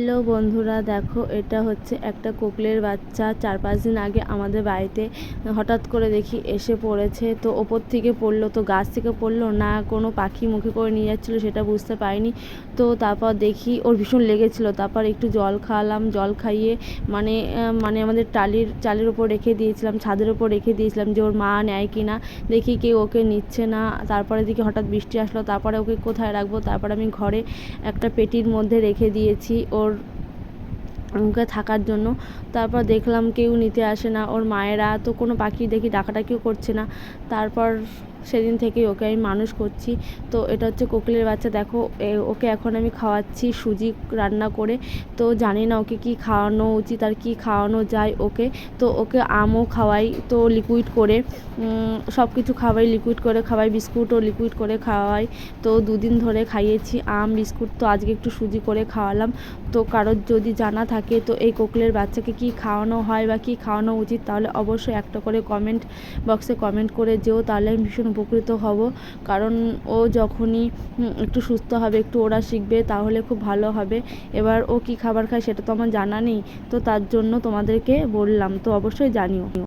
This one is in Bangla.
হ্যালো বন্ধুরা, দেখো এটা হচ্ছে একটা কোকলের বাচ্চা। চার পাঁচ দিন আগে আমাদের বাড়িতে হঠাৎ করে দেখি এসে পড়েছে। তো ওপর থেকে পড়ল, তো গাছ থেকে পড়ল না, কোনো পাখি মুখে করে নিয়ে যাচ্ছিল সেটা বুঝতে পারিনি। তো তারপর দেখি ওর ভীষণ লেগেছিলো। তারপর একটু জল খাওয়ালাম, জল খাইয়ে মানে মানে আমাদের টালির, চালের ওপর রেখে দিয়েছিলাম, ছাদের ওপর রেখে দিয়েছিলাম যে ওর মা নেয় কি না। দেখি কেউ ওকে নিচ্ছে না। তারপরে দেখি হঠাৎ বৃষ্টি আসলো, তারপরে ওকে কোথায় রাখব? তারপর আমি ঘরে একটা পেটির মধ্যে রেখে দিয়েছি। ওর ওর ওকে থাকার জন্য। তারপর দেখলাম কেউ নিতে আসে না। ওর মায়েরা তো কোনো পাখি দেখি ডাকাডাকিও করছে না। তারপর সেদিন থেকেই ওকে আমি মানুষ করছি। তো এটা হচ্ছে কোকিলের বাচ্চা। দেখো ওকে এখন আমি খাওয়াচ্ছি, সুজি রান্না করে। তো জানি না ওকে কি খাওয়ানো উচিত আর কি খাওয়ানো যায় ওকে। তো ওকে আমও খাওয়াই, তো লিকুইড করে সব কিছু খাওয়াই লিকুইড করে খাওয়াই, বিস্কুটও লিকুইড করে খাওয়াই। তো দুদিন ধরে খাইয়েছি, আম, বিস্কুট তো আজকে একটু সুজি করে খাওয়ালাম। তো কারোর যদি জানা থাকে তো এই কোকলের বাচ্চাকে কি খাওয়ানো হয় বা কি খাওয়ানো উচিত তাহলে অবশ্যই একটা করে কমেন্ট বক্সে কমেন্ট করে যেও, তাহলে আমি ভীষণ উপকৃত হব। কারণ ও যখনই একটু সুস্থ হবে, একটু ওরা শিখবে, তাহলে খুব ভালো হবে। এবার ও কি খাবার খায় সেটা তো আমার জানা নেই, তো তার জন্য তোমাদেরকে বললাম, তো অবশ্যই জানিও।